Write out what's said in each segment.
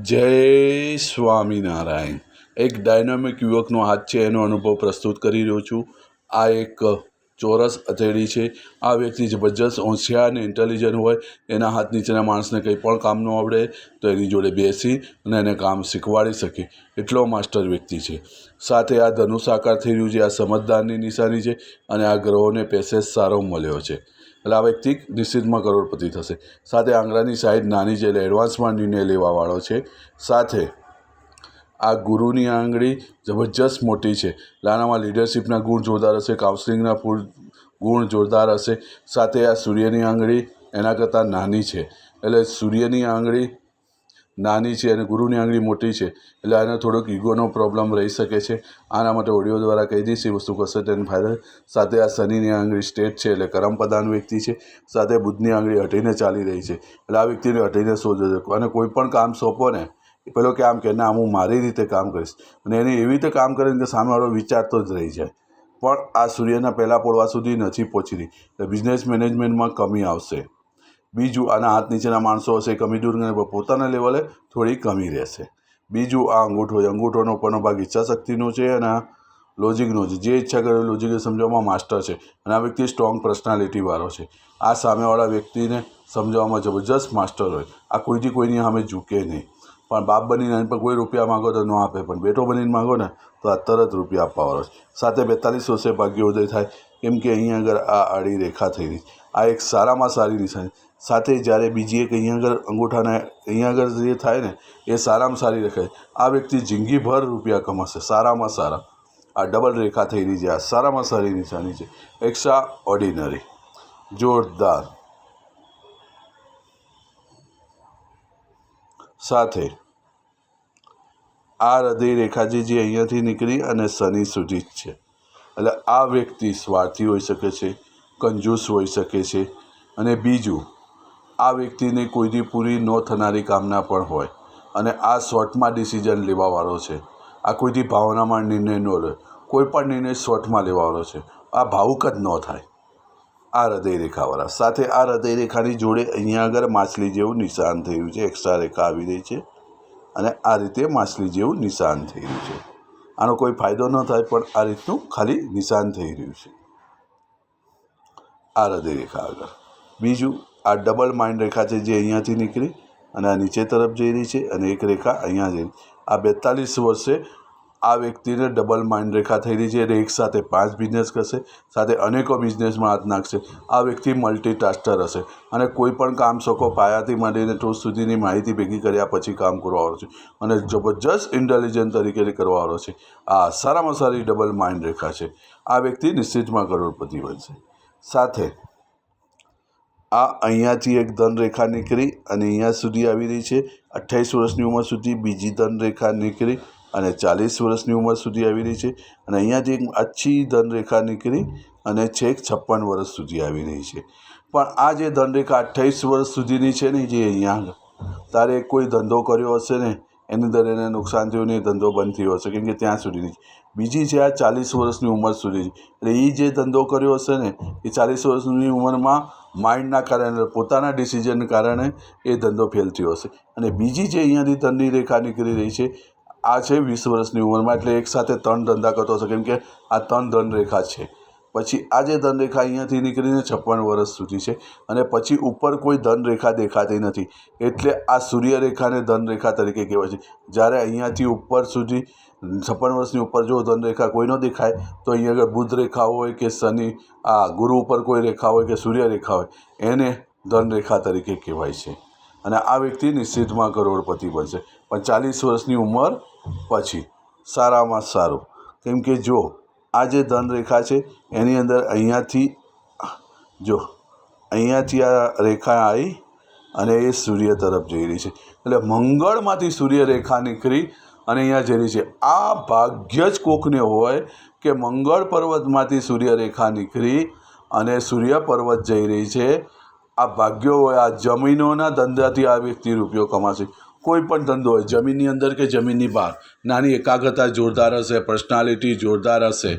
જય સ્વામિનારાયણ. એક ડાયનામિક યુવકનો હાથ છે, એનો અનુભવ પ્રસ્તુત કરી રહ્યો છું. આ એક ચોરસ હથેળી છે. આ વ્યક્તિ જબરજસ્ત હોંશિયાર અને ઇન્ટેલિજન્ટ હોય, એના હાથ નીચેના માણસને કંઈ પણ કામ ન આવડે, તો એની જોડે બેસી અને એને કામ શીખવાડી શકે. એટલો માસ્ટર વ્યક્તિ છે. સાથે આ ધનુષ આકાર થઈ રહ્યું છે, આ સમજદારની નિશાની છે અને આ ગ્રહોને પેસેજ સારો મળ્યો છે. એટલે આ વ્યક્તિ નિશ્ચિતમાં કરોડપતિ થશે. સાથે આંગળાની સાઈડ નાની છે એટલે એડવાન્સમાં નિર્ણય લેવાવાળો છે. સાથે આ ગુરુની આંગળી જબરજસ્ત મોટી છે. લાનામાં લીડરશિપના ગુણ જોરદાર હશે કાઉન્સલિંગના ગુણ જોરદાર હશે. સાથે આ સૂર્યની આંગળી એના કરતાં નાની છે. એટલે સૂર્યની આંગળી નાની છે અને ગુરુની આંગળી મોટી છે, એટલે આને થોડોક ઈગોનો પ્રોબ્લેમ રહી શકે છે. આના માટે ઓડિયો દ્વારા કહી દઈશ, એ વસ્તુ કરશે તેને ફાયદા સાથે આ શનિની આંગળી સ્ટેટ છે, એટલે કરમ પ્રધાન વ્યક્તિ છે. સાથે બુદ્ધની આંગળી હટીને ચાલી રહી છે, એટલે આ વ્યક્તિને હટીને શોધો અને કોઈ પણ કામ સોંપો ને પેલો કે આમ કે, ના, હું મારી રીતે કામ કરીશ. અને એને એવી રીતે કામ કરીને કે સામેવાળો વિચારતો જ રહી જાય. પણ આ સૂર્યના પહેલાં પોળવા સુધી નથી પહોંચી રહી. એટલે બિઝનેસ મેનેજમેન્ટમાં કમી આવશે. બીજું આના હાથ નીચેના માણસો હશે કમી દૂર પોતાના લેવલે થોડી કમી રહેશે. બીજું આ અંગૂઠો છે. અંગૂઠોનો ઉપરનો ભાગ ઈચ્છાશક્તિનો છે અને લોજિકનો છે. જે ઈચ્છા કરે લોજિક સમજાવવામાં માસ્ટર છે અને આ વ્યક્તિ સ્ટ્રોંગ પર્સનાલિટીવાળો છે. આ સામેવાળા વ્યક્તિને સમજાવવામાં જબરજસ્ત માસ્ટર હોય. આ કોઈથી કોઈની સામે ઝૂકે નહીં. પણ બાપ બનીને એની પર કોઈ રૂપિયા માગો તો ન આપે. પણ બેટો બનીને માગો ને તો આ તરત રૂપિયા આપવાવાળો છે. સાથે બેતાલીસ વર્ષે ભાગ્યોદય થાય. કેમ કે અહીંયા આગળ આ આડી રેખા થઈ રહી આ એક સારામાં સારી નિશાની. સાથે જ્યારે બીજી એક અહીંયા આગળ અંગૂઠાને અહીંયા આગળ જે થાય ને, એ સારામાં સારી રેખા આ વ્યક્તિ જિંદગીભર રૂપિયા કમાશે. સારામાં સારા. આ ડબલ રેખા થઈ રહી છે. આ સારામાં સારી નિશાની છે. એક્સ્ટ્રા ઓર્ડિનરી જોરદાર. સાથે આ હૃદય રેખાજી જે અહીંયાથી નીકળી અને શનિ સુધી જ છે. એટલે આ વ્યક્તિ સ્વાર્થી હોઈ શકે છે. કંજૂસ હોઈ શકે છે અને બીજું, આ વ્યક્તિને કોઈની પૂરી ન થનારી કામના પણ હોય અને આ શોર્ટમાં ડિસિઝન લેવાવાળો છે. આ કોઈથી ભાવનામાં નિર્ણય ન લે, કોઈ પણ નિર્ણય શોર્ટમાં લેવાવાળો છે. આ ભાવુક જ ન થાય. આ હૃદયરેખાવાળા. સાથે આ હૃદયરેખાની જોડે અહીંયા આગળ માછલી જેવું નિશાન થયું છે. એક્સ્ટ્રા રેખા આવી રહી છે અને આ રીતે માછલી જેવું નિશાન થઈ રહ્યું છે. આનો કોઈ ફાયદો ન થાય, પણ આ રીતનું ખાલી નિશાન થઈ રહ્યું છે. આ હૃદય રેખા આગળ. બીજું, આ ડબલ માઇન્ડ રેખા છે જે અહીંયાથી નીકળી અને આ નીચે તરફ જઈ રહી છે અને એક રેખા અહીંયા જઈ આ બેતાલીસ વર્ષે આ વ્યક્તિને ડબલ માઇન્ડ રેખા થઈ રહી છે. એટલે એક સાથે પાંચ બિઝનેસ કરશે, સાથે અનેકો બિઝનેસમાં હાથ નાખશે. આ વ્યક્તિ મલ્ટીટાસ્ટર હશે અને કોઈ પણ કામ શકો પાયાથી માંડીને ટોચ સુધીની માહિતી ભેગી કર્યા પછી કામ કરવાવાળો છે અને જબરજસ્ત ઇન્ટેલિજન્ટ તરીકે કરવાવાળો છે. આ સારામાં સારી ડબલ માઇન્ડ રેખા છે. આ વ્યક્તિ નિશ્ચિતમાં કરોડપતિ બનશે. સાથે. આ અહીંયાથી એક ધનરેખા નીકળી અને અહીંયા સુધી આવી રહી છે. અઠ્યાવીસ વર્ષની ઉંમર સુધી બીજી ધનરેખા નીકળી અને ચાલીસ વર્ષની ઉંમર સુધી આવી રહી છે. અને અહીંયાથી એક આછી ધનરેખા નીકળી અને છેક છપ્પન વર્ષ સુધી આવી રહી છે. પણ આ જે ધનરેખા અઠ્યાવીસ વર્ષ સુધીની છે ને, જે અહીંયા તારે કોઈ ધંધો કર્યો હશે ને એની અંદર એને નુકસાન થયું નહીં ધંધો બંધ થયો હશે, કેમ કે ત્યાં સુધીની બીજી છે આ ચાલીસ વર્ષની ઉંમર સુધી. એટલે એ જે ધંધો કર્યો હશે ને, એ ચાલીસ વર્ષની ઉંમરમાં માઇન્ડના કારણે, પોતાના ડિસિઝનને કારણે એ ધંધો ફેલ થયો હશે. અને બીજી જે અહીંયાથી ધનની રેખા નીકળી રહી છે, આ છે વીસ વર્ષની ઉંમરમાં, એટલે એકસાથે ત્રણ ધંધા કરતો હશે, કેમ કે આ ત્રણ ધન રેખા છે. પછી આ જે ધનરેખા અહીંયાથી નીકળીને છપ્પન વર્ષ સુધી છે અને પછી ઉપર કોઈ ધનરેખા દેખાતી નથી. એટલે આ સૂર્યરેખાને ધનરેખા તરીકે કહેવાય છે. જ્યારે અહીંયાથી ઉપર સુધી, છપ્પન વર્ષની ઉપર જો ધનરેખા કોઈ ન દેખાય, તો અહીંયા આગળ બુધ રેખા હોય કે શનિ, આ ગુરુ ઉપર કોઈ રેખા હોય કે સૂર્યરેખા હોય, એને ધનરેખા તરીકે કહેવાય છે. અને આ વ્યક્તિ નિશ્ચિતમાં કરોડપતિ બનશે. પણ ચાલીસ વર્ષની ઉંમર પછી, સારામાં સારું. કેમ કે જો આ જે ધનરેખા છે, એની અંદર અહીંયાથી, જો, અહીંયાથી આ રેખા આવી અને એ સૂર્ય તરફ જઈ રહી છે. એટલે મંગળમાંથી સૂર્યરેખા નીકળી અને અહીંયા જઈ રહી છે. આ ભાગ્ય જ કોકને હોય કે મંગળ પર્વતમાંથી સૂર્યરેખા નીકળી અને સૂર્ય પર્વત જઈ રહી છે. આ ભાગ્યો હોય આ જમીનોના ધંધાથી આ વ્યક્તિ રૂપિયો કમાશે. કોઈ પણ ધંધો હોય, જમીનની અંદર કે જમીનની બહાર, નાની એકાગ્રતા જોરદાર હશે પર્સનાલિટી જોરદાર હશે.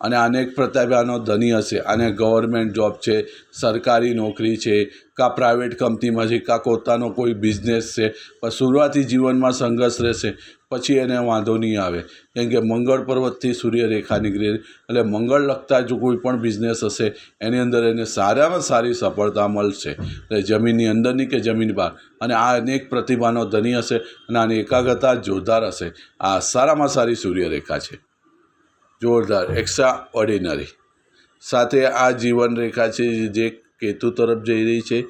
અને અનેક પ્રતિભાનો ધની હશે. અને ગવર્મેન્ટ જોબ છે, સરકારી નોકરી છે, કાં પ્રાઇવેટ કંપનીમાં છે, કાં પોતાનો કોઈ બિઝનેસ છે, પણ શરૂઆતી જીવનમાં સંઘર્ષ રહેશે, પછી એને વાંધો નહીં આવે. કેમ કે મંગળ પર્વતથી સૂર્યરેખા નીકળી, એટલે મંગળ લગતા જો કોઈ પણ બિઝનેસ હશે, એની અંદર એને સારામાં સારી સફળતા મળશે. એટલે જમીનની અંદરની કે જમીન બહાર. અને આ અનેક પ્રતિભાનો ધની હશે અને આની એકાગ્રતા જોરદાર હશે. આ સારામાં સારી સૂર્યરેખા છે. જોરદાર એક્સ્ટ્રા ઓર્ડિનરી સાથે આ જીવન રેખા છે જે કેતુ તરફ જઈ રહી છે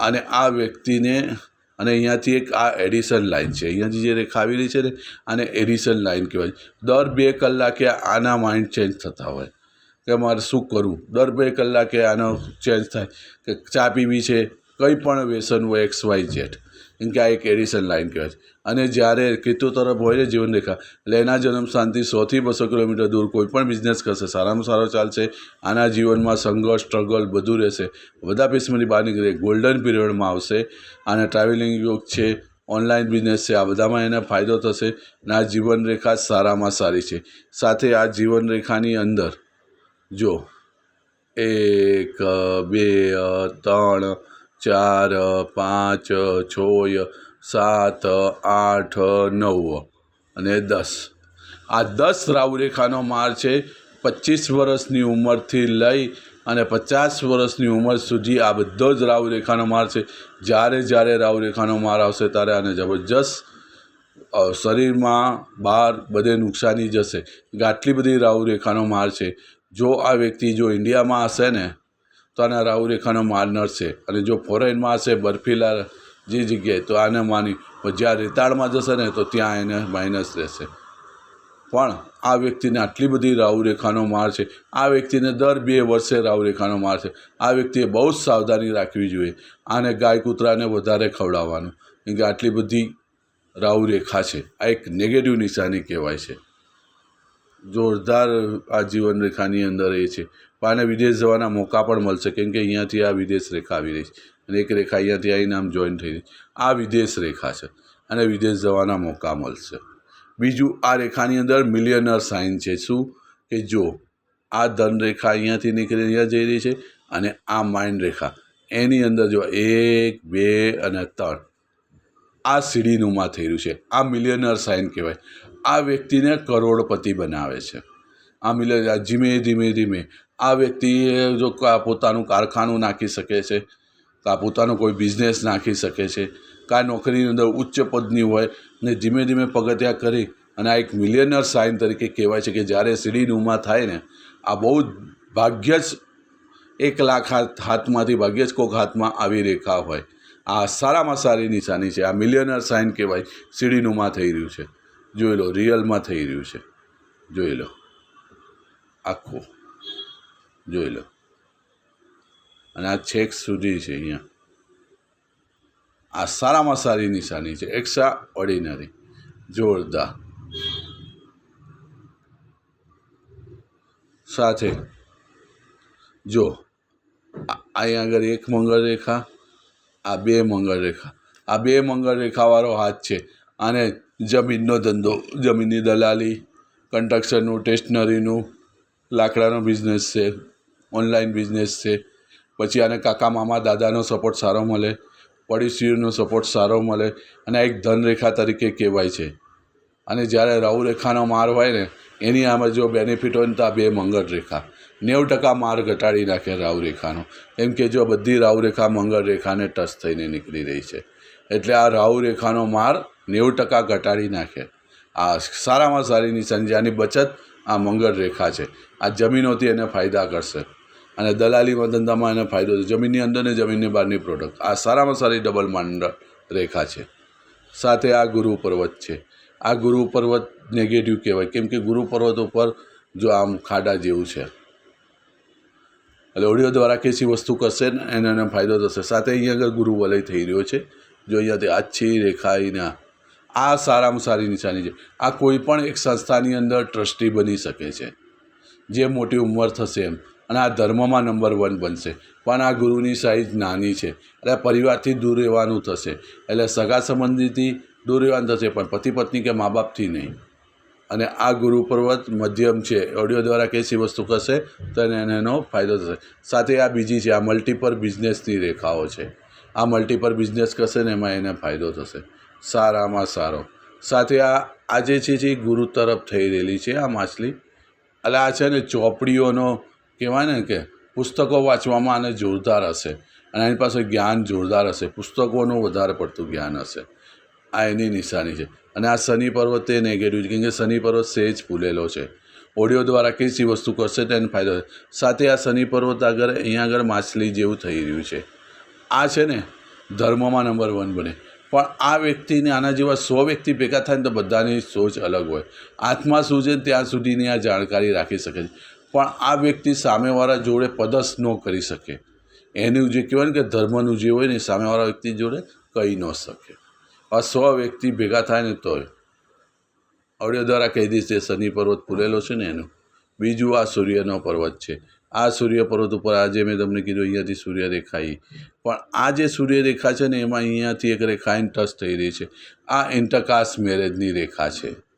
અને આ વ્યક્તિને અને અહીંયાથી એક આ એડિશન લાઇન છે. અહીંયાથી જે રેખા આવી રહી છે ને, આને એડિશન લાઇન કહેવાય. દર બે કલાકે આના માઇન્ડ ચેન્જ થતા હોય. કે મારે શું કરવું દર બે કલાકે આનો ચેન્જ થાય. કે ચા પીવી છે, કંઈ પણ વ્યસન હોય એક્સ વાય ઝેડ કે આ એક એડિશન લાઇન કહેવાય છે અને જ્યારે કેતુ તરફ હોય ને જીવનરેખા એટલે એના જન્મ સ્થાનથી સોથી બસો કિલોમીટર દૂર કોઈ પણ બિઝનેસ કરશે સારામાં સારો ચાલશે આના જીવનમાં સંઘર્ષ સ્ટ્રગલ બધું રહેશે બધા પીસમાંથી બહાર નીકળે ગોલ્ડન પીરિયડમાં આવશે અને ટ્રાવેલિંગ યોગ છે ઓનલાઈન બિઝનેસ છે આ બધામાં એને ફાયદો થશે અને આ જીવનરેખા સારામાં સારી છે સાથે આ જીવનરેખાની અંદર જો એક બે ત્રણ ચાર, પાંચ છ સાત, આઠ, નવ અને દસ. આ દસ રાહુરેખાનો માર છે પચીસ વર્ષની ઉંમરથી લઈ અને પચાસ વર્ષની ઉંમર સુધી આ બધો જ રાહુરેખાનો માર છે. જ્યારે જ્યારે રાહુરેખાનો માર આવશે ત્યારે આને જબરજસ્ત શરીરમાં બહાર બધે નુકસાની જશે. આટલી બધી રાહુરેખાનો માર છે. જો આ વ્યક્તિ જો ઇન્ડિયામાં હશે ને તો આના રાહુરેખાનો માર છે. અને જો ફોરેનમાં હશે બર્ફીલા જે જગ્યાએ, તો આને માની પણ જ્યાં રેતાળમાં જશે ને, તો ત્યાં એને માઇનસ રહેશે. પણ આ વ્યક્તિને આટલી બધી રાહુરેખાનો માર છે. આ વ્યક્તિને દર બે વર્ષે રાહુરેખાનો માર છે. આ વ્યક્તિએ બહુ જ સાવધાની રાખવી જોઈએ. આને ગાય કૂતરાને વધારે ખવડાવવાનું. કેમ કે આટલી બધી રાહુરેખા છે. આ એક નેગેટિવ નિશાની કહેવાય છે. જોરદાર આ જીવનરેખાની અંદર એ છે. આને વિદેશ જવાના મોકા પણ મળશે, કેમ કે અહીંયાથી આ વિદેશ રેખા આવી રહી છે. અને એક રેખા અહીંયાથી આવીને આમ જોઈન થઈ રહી આ વિદેશ રેખા છે અને વિદેશ જવાના મોકા મળશે. બીજું, આ રેખાની અંદર મિલિયનર સાઇન છે. શું? કે જો આ ધન રેખા અહીંયાથી નીકળી, અહીંયા જઈ રહી છે અને આ માઇન્ડ રેખા. એની અંદર જો એક, બે અને ત્રણ આ સીડીનુંમાં થઈ રહ્યું છે. આ મિલિયનર સાઇન કહેવાય. આ વ્યક્તિને કરોડપતિ બનાવે છે. આ મિલિયન ધીમે ધીમે ધીમે આ વ્યક્તિએ જો પોતાનું કારખાનું નાખી શકે છે, કાં પોતાનો કોઈ બિઝનેસ નાખી શકે છે, કાં નોકરીની અંદર ઉચ્ચ પદની હોય ને ધીમે ધીમે પગથિયાં કરી અને આ એક મિલિયનર સાઇન તરીકે કહેવાય છે કે જ્યારે સીડીનુંમાં થાય ને, આ બહુ જ ભાગ્ય જ એક લાખ હાથ, હાથમાંથી ભાગ્યે જ કોક હાથમાં આવી રેખા હોય. આ સારામાં સારી નિશાની છે. આ મિલિયનર સાઇન કહેવાય. સીડીનુંમાં થઈ રહ્યું છે. જોઈ લો રિયલમાં થઈ રહ્યું છે. જોઈ લો. આખું જોઈ લો. અને આ છેક સુધી છે અહીંયા. આ સારામાં સારી નિશાની છે. એક્સ્ટ્રા ઓર્ડિનરી જોરદાર. સાથે જો અહીંયા આગળ એક મંગળ રેખા, આ બે મંગળ રેખા. આ બે મંગળ રેખાવાળો હાથ છે. અને જમીનનો ધંધો, જમીનની દલાલી કન્સ્ટ્રક્શનનું સ્ટેશનરીનું લાકડાનો બિઝનેસ છે. ઓનલાઈન બિઝનેસ છે. પછી આને કાકા મામા દાદાનો સપોર્ટ સારો મળે, પડોશીઓનો સપોર્ટ સારો મળે અને એક ધનરેખા તરીકે કહેવાય છે. અને જ્યારે રાહુ રેખાનો માર હોય ને, એની આમાં જો બેનિફિટ હોય ને તો આ બે મંગળ રેખા. નેવું ટકા માર ઘટાડી નાખે રાવરેખાનો એમ કે જો બધી રાહુરેખા મંગળ રેખાને ટચ થઈને નીકળી રહી છે. એટલે આ રાહુ રેખાનો માર નેવું ટકા ઘટાડી નાખે. આ સારામાં સારી નિશાની બચત આ મંગળ રેખા છે. આ જમીનોથી એને ફાયદા કરશે. અને દલાલીમાં ધંધામાં એને ફાયદો છે. જમીનની અંદર ને જમીનની બહારની પ્રોડક્ટ આ સારામાં સારી ડબલ માંડ રેખા છે. સાથે આ ગુરુ પર્વત છે. આ ગુરુ પર્વત નેગેટિવ કહેવાય. કેમ કે ગુરુ પર્વત ઉપર જો આમ ખાડા જેવું છે. એટલે ઓડિયો દ્વારા કેસી વસ્તુ કરશે ને એને એને ફાયદો થશે. સાથે અહીંયા આગળ ગુરુ વલય થઈ રહ્યો છે. જો અહીંયાથી આછી રેખાઈના આ સારામાં સારી નિશાની છે. આ કોઈ પણ એક સંસ્થાની અંદર ટ્રસ્ટી બની શકે છે. જે મોટી ઉંમર થશે એમ. અને આ ધર્મમાં નંબર વન બનશે. પણ આ ગુરુની સાઈઝ નાની છે. એટલે પરિવારથી દૂર રહેવાનું થશે. એટલે સગા સંબંધીથી દૂર રહેવાનું થશે. પણ પતિ પત્ની કે મા બાપથી નહીં. અને આ ગુરુ પર્વત મધ્યમ છે. ઓડિયો દ્વારા કેસી વસ્તુ કરશે, તો એને એને ફાયદો થશે. સાથે આ બીજી છે, આ મલ્ટીપર બિઝનેસની રેખાઓ છે. આ મલ્ટીપર બિઝનેસ કરશે ને એમાં એને ફાયદો થશે. સારામાં સારો. સાથે આ આજે છે, જે ગુરુ તરફ થઈ રહેલી છે, આ માછલી. એટલે આ છે ને ચોપડીઓનો કહેવાય ને કે પુસ્તકો વાંચવામાં આને જોરદાર હશે અને એની પાસે જ્ઞાન જોરદાર હશે. પુસ્તકોનું વધારે પડતું જ્ઞાન હશે. આ એની નિશાની છે. અને આ શનિ પર્વત તે નેગેટિવ છે. કેમ કે શનિ પર્વત સહેજ ફૂલેલો છે. ઓડિયો દ્વારા કઈ સી વસ્તુ કરશે તેને ફાયદો થશે સાથે આ શનિ પર્વત આગળ અહીંયા આગળ માછલી જેવું થઈ રહ્યું છે. આ છે ને ધર્મમાં નંબર વન બને. પણ આ વ્યક્તિને આના જેવા સો વ્યક્તિ ભેગા થાય ને તો બધાની સોચ અલગ હોય. આત્મા શું છે ત્યાં સુધીની આ જાણકારી રાખી શકે છે. પણ આ વ્યક્તિ સામેવાળા જોડે પદસ ન કરી શકે. એનું જે કહેવાય ને કે ધર્મનું જે હોય ને એ સામેવાળા વ્યક્તિ જોડે કહી ન શકે. આ સો વ્યક્તિ ભેગા થાય ને તોય. ઓડિયો દ્વારા કહી દઈશ તે શનિ પર્વત પૂરેલો છે ને એનું. બીજું આ સૂર્યનો પર્વત છે. આ સૂર્ય પર્વત ઉપર આજે મેં તમને કીધું અહીંયાથી સૂર્યરેખા એ પણ આ જે સૂર્યરેખા છે ને એમાં અહીંયાથી એક રેખા ઇન્ટસ થઈ રહી છે. આ ઇન્ટરકાસ્ટ મેરેજની રેખા છે.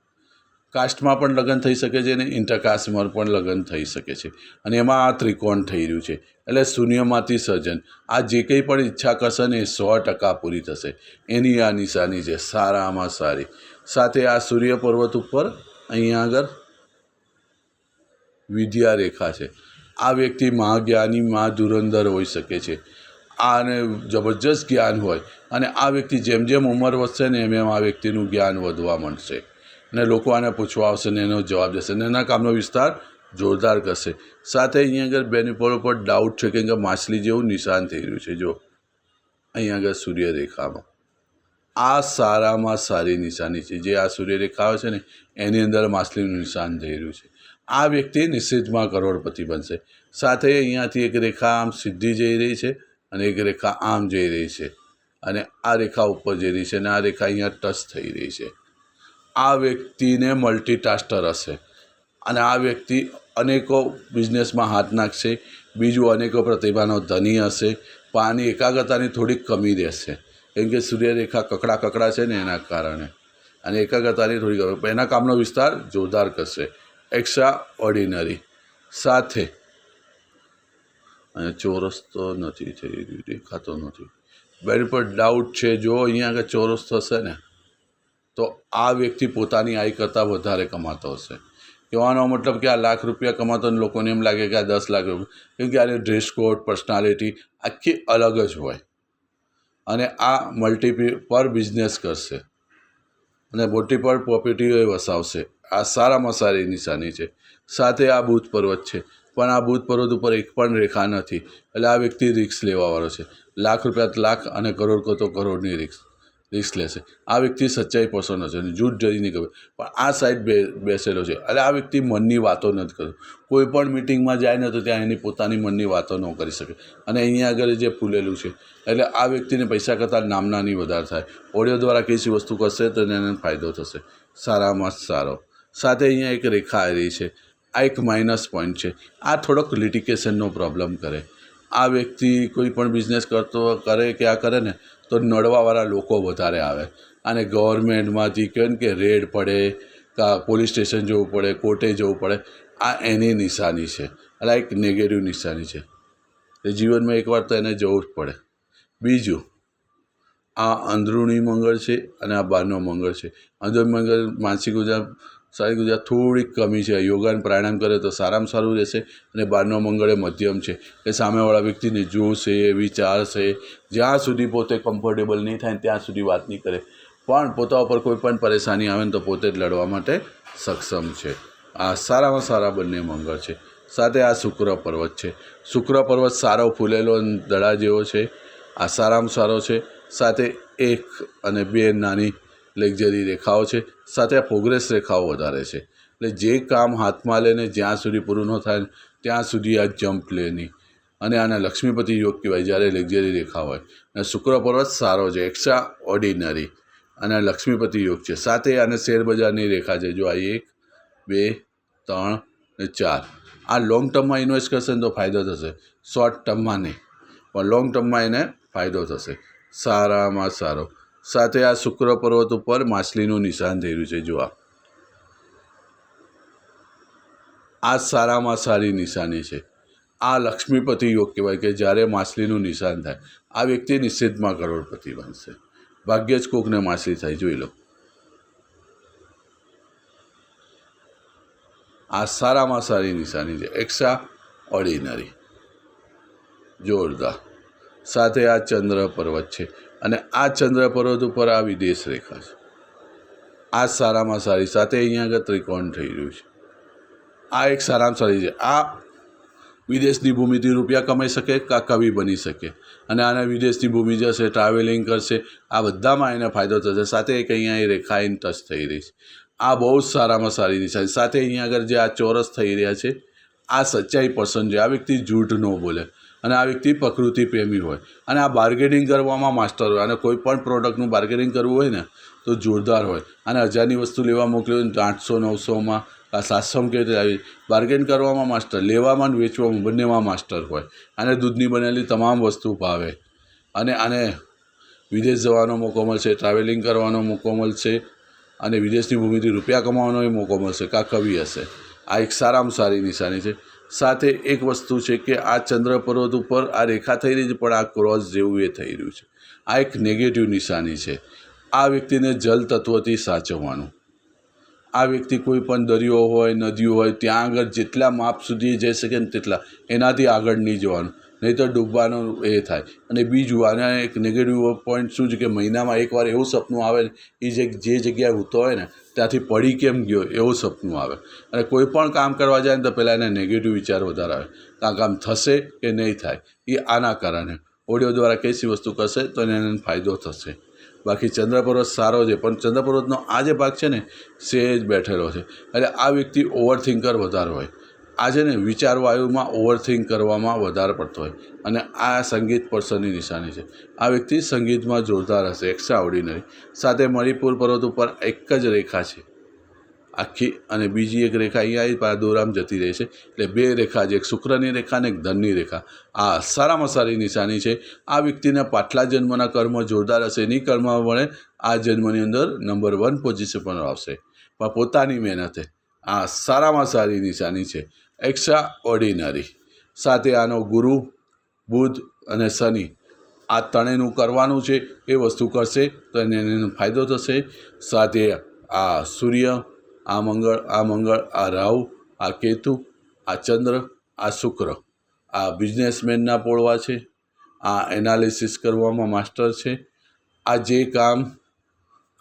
કાસ્ટમાં પણ લગ્ન થઈ શકે છે અને ઇન્ટરકાસ્ટમાં પણ લગ્ન થઈ શકે છે. અને એમાં આ ત્રિકોણ થઈ રહ્યું છે. એટલે શૂન્યમાંથી સર્જન. આ જે કંઈ પણ ઈચ્છા કરશે ને એ સો ટકા પૂરી થશે. એની આ નિશાની છે. સારામાં સારી. સાથે આ સૂર્ય પર્વત ઉપર અહીંયા આગળ વિદ્યા રેખા છે. આ વ્યક્તિ મહાજ્ઞાની મહાધુરંધર હોઈ શકે છે. આને જબરજસ્ત જ્ઞાન હોય અને આ વ્યક્તિ જેમ જેમ ઉંમર વધશે ને એમ એમ આ વ્યક્તિનું જ્ઞાન વધવા માંડશે. અને લોકો આને પૂછવા આવશે ને એનો જવાબ દેશે ને એના કામનો વિસ્તાર જોરદાર કરશે. સાથે અહીંયા આગળ બેનિપોલ ઉપર ડાઉટ છે કે માછલી જેવું નિશાન થઈ રહ્યું છે. જો અહીંયા આગળ સૂર્યરેખામાં. આ સારામાં સારી નિશાની છે. જે આ સૂર્યરેખા આવે છે ને, એની અંદર માછલીનું નિશાન થઈ રહ્યું છે. આ વ્યક્તિ નિશ્ચિતમાં કરોડપતિ બનશે. સાથે અહીંયાથી એક રેખા આમ સીધી જઈ રહી છે અને એક રેખા આમ જઈ રહી છે. અને આ રેખા ઉપર જઈ રહી છે અને આ રેખા અહીંયા ટચ થઈ રહી છે. આ વ્યક્તિને મલ્ટીટાસ્ટર હશે. અને આ વ્યક્તિ અનેકો બિઝનેસમાં હાથ નાખશે, બીજું અનેકો પ્રતિભાનો ધની હશે પણ એકાગ્રતાની થોડીક કમી રહેશે. કેમ કે સૂર્યરેખા કકડા કકડા છે ને એના કારણે. અને એકાગ્રતાની થોડી એના કામનો વિસ્તાર જોરદાર કરશે. એક્સ્ટ્રા ઓર્ડિનરી સાથે, અને ચોરસ તો નથી થઈ રહ્યું, દેખાતો નથી. બેન પર ડાઉટ છે, જો અહીંયા આગળ ચોરસ થશે ને તો આ વ્યક્તિ પોતાની આય કરતાં વધારે કમાતો હશે. કહેવાનો મતલબ કે આ લાખ રૂપિયા કમાતો ને લોકોને એમ લાગે કે આ દસ લાખ રૂપિયા કેમ કે આની ડ્રેસ કોડ પર્સનાલિટી આખી અલગ જ હોય. અને આ મલ્ટીપી પર બિઝનેસ કરશે. અને મોટી પર પ્રોપર્ટીઓ વસાવશે. આ સારામાં સારી નિશાની છે. સાથે આ બુધ પર્વત છે. પણ આ બુધ પર્વત ઉપર એક પણ રેખા નથી. એટલે આ વ્યક્તિ રિક્સ લેવાવાળો છે. લાખ રૂપિયા, લાખ અને કરોડ કરતો કરોડની રિક્સ રિસ્ક લેશે. આ વ્યક્તિ સચ્ચાઈ પસંદ હશે અને જૂઠ જરી નહીં ખબર. પણ આ સાઈડ બે, બેસેલો છે. એટલે આ વ્યક્તિ મનની વાતો નથી કરતો. કોઈ પણ મિટિંગમાં જાય ને તો ત્યાં એની પોતાની મનની વાતો ન કરી શકે. અને અહીંયા આગળ જે ફૂલેલું છે, એટલે આ વ્યક્તિને પૈસા કરતાં નામનાની વધારે થાય. ઓડિયો દ્વારા કઈ વસ્તુ કરશે તો એને ફાયદો થશે. સારામાં સારો. સાથે અહીંયા એક રેખા આવી છે. આ એક માઇનસ પોઈન્ટ છે. આ થોડોક લિટિકેશનનો પ્રોબ્લેમ કરે. આ વ્યક્તિ કોઈ પણ બિઝનેસ કરતો, કરે કે આ કરે ને તો નડવાવાળા લોકો વધારે આવે. અને ગવર્મેન્ટમાંથી કહે ને કે રેડ પડે, કાં પોલીસ સ્ટેશન જવું પડે, કોર્ટે જવું પડે, આ એની નિશાની છે. એટલે એક નેગેટિવ નિશાની છે. એ જીવનમાં એકવાર તો એને જવું જ પડે. બીજું, આ અંદરૂણી મંગળ છે અને આ બહારનો મંગળ છે. અંદરૂણી મંગળ, માનસિક ઊર્જા સારી ગુજરાત થોડીક કમી છે. યોગાન પ્રાણાયામ કરે તો સારામાં સારું રહેશે અને બહારનો મંગળ એ મધ્યમ છે. એ સામેવાળા વ્યક્તિને જોશે, વિચારશે, જ્યાં સુધી પોતે કમ્ફર્ટેબલ નહીં થાય ત્યાં સુધી વાત નહીં કરે. પણ પોતા ઉપર કોઈ પણ પરેશાની આવે ને તો પોતે જ લડવા માટે સક્ષમ છે. આ સારામાં સારા બંને મંગળ છે. સાથે આ શુક્ર પર્વત છે. શુક્ર પર્વત સારો ફૂલેલો દડા જેવો છે. આ સારામાં સારો છે. સાથે એક અને બે નાની લક્ઝરી રેખાઓ છે. સાથે પ્રોગ્રેસ રેખાઓ વધારે છે. એટલે જે કામ હાથમાં લઈને જ્યાં સુધી પૂરું ન થાય ત્યાં સુધી આ જમ્પ લે નહીં. અને આને લક્ષ્મીપતિ યોગ કહેવાય જ્યારે લક્ઝરી રેખા હોય. અને શુક્ર પર્વત સારો છે એક્સ્ટ્રા ઓર્ડિનરી અને લક્ષ્મીપતિ યોગ છે. સાથે આને શેરબજારની રેખા છે. જો આ એક, બે, ત્રણ ને ચાર. આ લોંગ ટર્મમાં ઇન્વેસ્ટ કરશે ને તો ફાયદો થશે. શોર્ટ ટર્મમાં નહીં. પણ લોંગ ટર્મમાં એને ફાયદો થશે. સારામાં સારો. સાથે આ શુક્ર પર્વત ઉપર માછલીનું નિશાન થઈ રહ્યું છે જો આ. સારામાં સારી નિશાની છે. આ લક્ષ્મીપતિ યોગ કહેવાય કે જ્યારે માછલીનું નિશાન થાય, આ વ્યક્તિ નિશ્ચિતમાં કરોડપતિ બનશે. ભાગ્યે જ કોકને માછલી થાય, જોઈ લો. આ સારામાં સારી નિશાની છે. Extraordinary. જોરદાર. સાથે આ ચંદ્ર પર્વત છે. અને આ ચંદ્ર પર્વત ઉપર આ વિદેશ રેખા છે. આ સારામાં સારી સાથે અહીંયા આગળ ત્રિકોણ થઈ રહ્યું છે. આ એક સારામાં સારી છે. આ વિદેશની ભૂમિથી રૂપિયા કમાઈ શકે, કા કવિ બની શકે. અને આને વિદેશની ભૂમિ જશે ટ્રાવેલિંગ કરશે, આ બધામાં એને ફાયદો થશે. સાથે એક અહીંયા એ રેખા ઇન ટચ થઈ રહી છે. આ બહુ જ સારામાં સારી નિશાની સાથે અહીંયા આગળ જે આ ચોરસ થઈ રહ્યા છે, આ સચ્ચાઈ પસંદ છે. આ વ્યક્તિ જૂઠ ન બોલે. અને આ વ્યક્તિ પ્રકૃતિ પ્રેમી હોય. અને આ બાર્ગેનિંગ કરવામાં માસ્ટર હોય. અને કોઈ પણ પ્રોડક્ટનું બાર્ગેનિંગ કરવું હોય ને, તો જોરદાર હોય. અને હજારની વસ્તુ લેવા મોકલી હોય ને, તો આઠસો, નવસોમાં સાતસોમાં કેવી રીતે આવી? બાર્ગેન કરવામાં માસ્ટર લેવામાં અને વેચવામાં બંનેમાં માસ્ટર હોય. અને દૂધની બનેલી તમામ વસ્તુ ભાવે. અને આને વિદેશ જવાનો મોકો મળશે ટ્રાવેલિંગ કરવાનો મોકો મળશે, અને વિદેશની ભૂમિથી રૂપિયા કમાવાનો એ મોકો મળશે. કાં કવિ હશે. આ એક સારામાં સારી નિશાની છે. સાથે એક વસ્તુ છે કે આ ચંદ્ર પર્વત ઉપર આ રેખા થઈ રહી છે પણ આ ક્રોસ જેવું એ થઈ રહ્યું છે. આ એક નેગેટિવ નિશાની છે. આ વ્યક્તિને જલ તત્વથી સાચવવાનું. આ વ્યક્તિ કોઈ પણ દરિયો હોય, નદીઓ હોય, ત્યાં આગળ જેટલા માપ સુધી જઈ શકે ને તેટલા એનાથી આગળ નહીં જવાનું. નહીં તો ડૂબવાનો એ થાય. અને બીજું, આના એક નેગેટિવ પોઈન્ટ શું છે કે મહિનામાં એકવાર એવું સપનું આવે ને એ જે જગ્યાએ ઊતો હોય ને ત્યાંથી પડી કેમ ગયો એવું સપનું આવે. અને કોઈ પણ કામ કરવા જાય ને તો પહેલાં એને નેગેટિવ વિચાર વધારે આવે. કાં કામ થશે કે નહીં થાય, એ આના કારણે. ઓડિયો દ્વારા કઈ વસ્તુ કરશે તો એને એને ફાયદો થશે. બાકી ચંદ્ર પર્વત સારો છે, પણ ચંદ્ર પર્વતનો આ જે ભાગ છે ને, સેજ બેઠેલો છે. એટલે આ વ્યક્તિ ઓવર થિંકર વધારે હોય. આ છે ને વિચાર વાયુમાં ઓવર કરવામાં વધારે પડતો હોય. અને આ સંગીત પર્સનની નિશાની છે. આ વ્યક્તિ સંગીતમાં જોરદાર હશે એક્સ્ટ્રા ઓર્ડિનરી સાથે મણિપુર પર્વત ઉપર એક જ રેખા છે. આખી અને બીજી એક રેખા અહીંયા દોરામ જતી રહે છે. એટલે બે રેખા છે, એક શુક્રની રેખા અને એક ધનની રેખા. આ સારામાં સારી નિશાની છે. આ વ્યક્તિને પાછલા જન્મના કર્મ જોરદાર હશે, એની કર્મ વળે આ જન્મની અંદર નંબર વન પોઝિશન પર આવશે. પણ પોતાની મહેનતે આ સારામાં સારી નિશાની છે. એક્સ્ટ્રા ઓર્ડિનરી સાથે આનો ગુરુ, બુધ અને શનિ આ ત્રણેયનું કરવાનું છે. એ વસ્તુ કરશે તો એને એનો ફાયદો થશે. સાથે આ સૂર્ય, આ મંગળ આ મંગળ, આ રાહુ, આ કેતુ, આ ચંદ્ર, આ શુક્ર આ બિઝનેસમેનના પોળવા છે. આ એનાલિસિસ કરવામાં માસ્ટર છે. આ જે કામ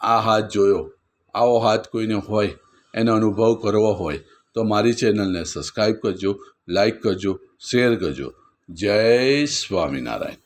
આ હાથ જોયો, આવો હાથ કોઈને હોય, એનો અનુભવ કરવો હોય તો મારી ચેનલને સબસ્ક્રાઈબ કરજો લાઈક કરજો શેર કરજો. જય સ્વામિનારાયણ.